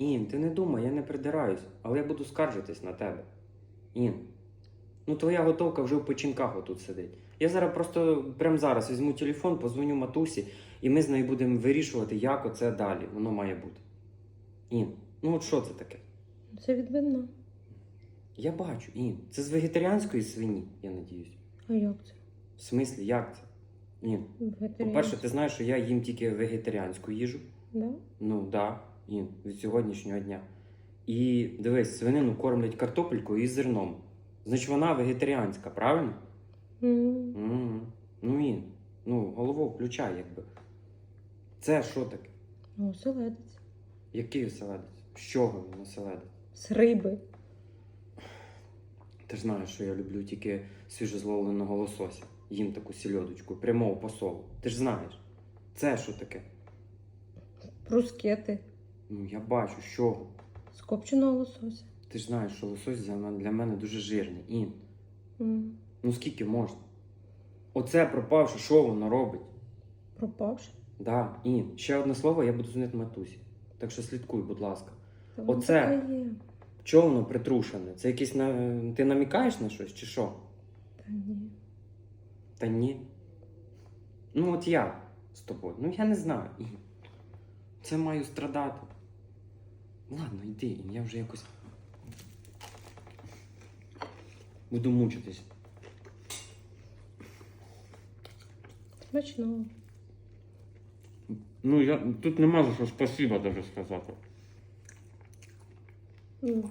Ін, ти не думай, я не придираюсь, але я буду скаржитись на тебе. Ін. Ну, твоя готовка вже в печінках отут сидить. Я зараз просто прямо зараз візьму телефон, позвоню матусі, і ми з нею будемо вирішувати, як оце далі воно має бути. Ін, ну от що це таке? Це від вина. Я бачу, Ін. Це з вегетаріанської свині, я надіюсь. А як це? В смислі, як це? Ін. По-перше, ти знаєш, що я їм тільки вегетаріанську їжу. Да? Ну да, Ін, від сьогоднішнього дня. І дивись, свинину кормлять картопелькою і зерном. Значить, вона вегетаріанська, правильно? М, Угу. Ну Ін, ну, голову включай, якби. Це що таке? Ну, оселедець. Який оселедець? З чого він оселедець? З риби. Ти ж знаєш, що я люблю тільки свіжозловленого лосося. Їм таку сільодочку, прямого посолу. Ти ж знаєш. Це що таке? Брускети. Ну, я бачу, з чого. З копченого лосося. Ти ж знаєш, що лосось для мене, для мене дуже жирний. Ін. М, Ну скільки можна? Оце пропавши, що воно робить? Пропавши. Да, Ін. Ще одне слово, я буду дзвонити матусі. Так що слідкуй, будь ласка. Та Оце. Чого воно притрушене? Це якийсь на... Ти намікаєш на щось чи що? Та ні. Та ні. Ну от я з тобою. Ну я не знаю. Це маю страдати. Ладно, йди, Ін, я вже якось. Буду мучитись. Смачного. Ну, я тут нема за що спасіба даже сказати. Ну,